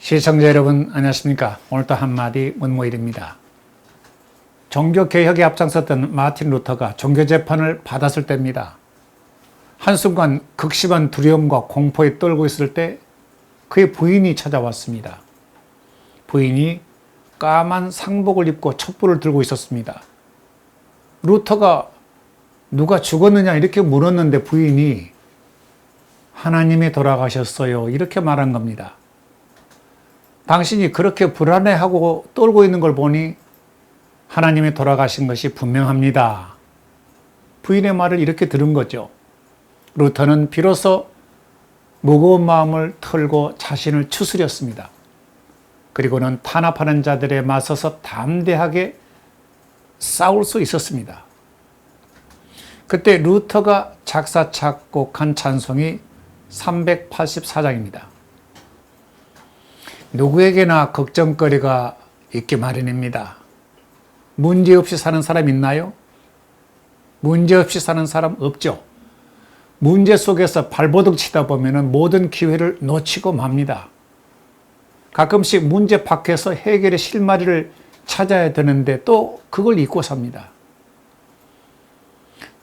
시청자 여러분 안녕하십니까? 오늘도 한마디 문모일입니다. 종교개혁에 앞장섰던 마틴 루터가 종교재판을 받았을 때입니다. 한순간 극심한 두려움과 공포에 떨고 있을 때 그의 부인이 찾아왔습니다. 부인이 까만 상복을 입고 촛불을 들고 있었습니다. 루터가 누가 죽었느냐 이렇게 물었는데 부인이 하나님이 돌아가셨어요. 이렇게 말한 겁니다 당신이 그렇게 불안해하고 떨고 있는 걸 보니 하나님이 돌아가신 것이 분명합니다. 부인의 말을 이렇게 들은 거죠. 루터는 비로소 무거운 마음을 털고 자신을 추스렸습니다. 그리고는 탄압하는 자들에 맞서서 담대하게 싸울 수 있었습니다. 그때 루터가 작사 작곡한 찬송이 384장입니다. 누구에게나 걱정거리가 있기 마련입니다. 문제 없이 사는 사람 있나요? 문제 없이 사는 사람 없죠. 문제 속에서 발버둥 치다 보면 모든 기회를 놓치고 맙니다. 가끔씩 문제 밖에서 해결의 실마리를 찾아야 되는데 또 그걸 잊고 삽니다.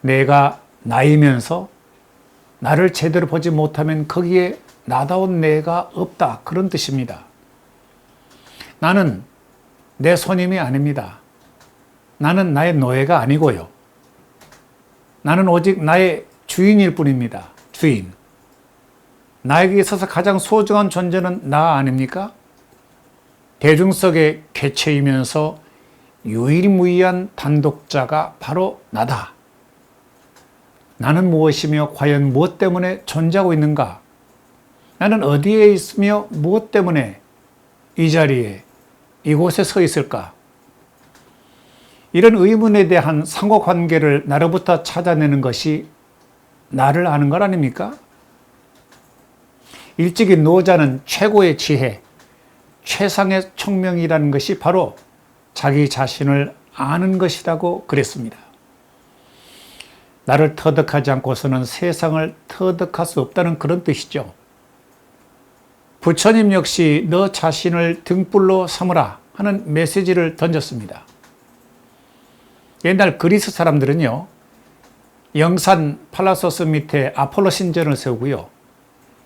내가 나이면서 나를 제대로 보지 못하면 거기에 나다운 내가 없다. 그런 뜻입니다. 나는 내 손님이 아닙니다. 나는 나의 노예가 아니고요. 나는 오직 나의 주인일 뿐입니다. 주인. 나에게 있어서 가장 소중한 존재는 나 아닙니까? 대중 속의 개체이면서 유일무이한 단독자가 바로 나다. 나는 무엇이며 과연 무엇 때문에 존재하고 있는가? 나는 어디에 있으며 무엇 때문에 이 자리에 이곳에 서 있을까? 이런 의문에 대한 상호관계를 나로부터 찾아내는 것이 나를 아는 것 아닙니까? 일찍이 노자는 최고의 지혜, 최상의 총명이라는 것이 바로 자기 자신을 아는 것이라고 그랬습니다. 나를 터득하지 않고서는 세상을 터득할 수 없다는 그런 뜻이죠. 부처님 역시 너 자신을 등불로 삼으라 하는 메시지를 던졌습니다. 옛날 그리스 사람들은요, 영산 팔라소스 밑에 아폴로 신전을 세우고요.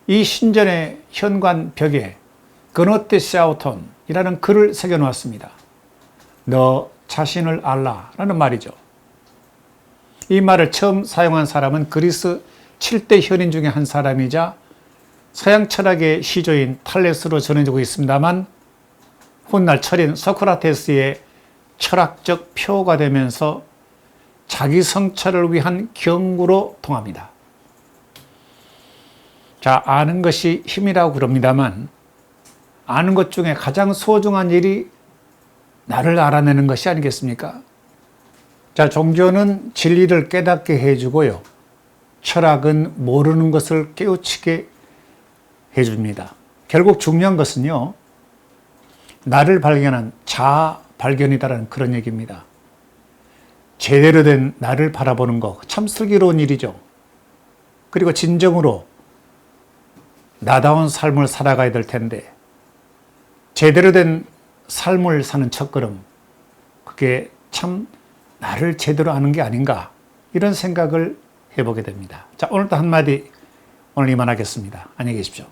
이 신전의 현관 벽에 그노테 샤우톤이라는 글을 새겨 놓았습니다. 너 자신을 알라 라는 말이죠. 이 말을 처음 사용한 사람은 그리스 7대 현인 중에 한 사람이자 서양 철학의 시조인 탈레스로 전해지고 있습니다만 훗날 철인 소크라테스의 철학적 표가 되면서 자기 성찰을 위한 경구로 통합니다. 자, 아는 것이 힘이라고 그럽니다만 아는 것 중에 가장 소중한 일이 나를 알아내는 것이 아니겠습니까? 자, 종교는 진리를 깨닫게 해주고요. 철학은 모르는 것을 깨우치게 해줍니다. 결국 중요한 것은요, 나를 발견한 자아 발견이다라는 그런 얘기입니다. 제대로 된 나를 바라보는 거 참 슬기로운 일이죠. 그리고 진정으로 나다운 삶을 살아가야 될 텐데, 제대로 된 삶을 사는 첫걸음, 그게 참 나를 제대로 아는 게 아닌가, 이런 생각을 해보게 됩니다. 자, 오늘도 한마디, 오늘 이만하겠습니다. 안녕히 계십시오.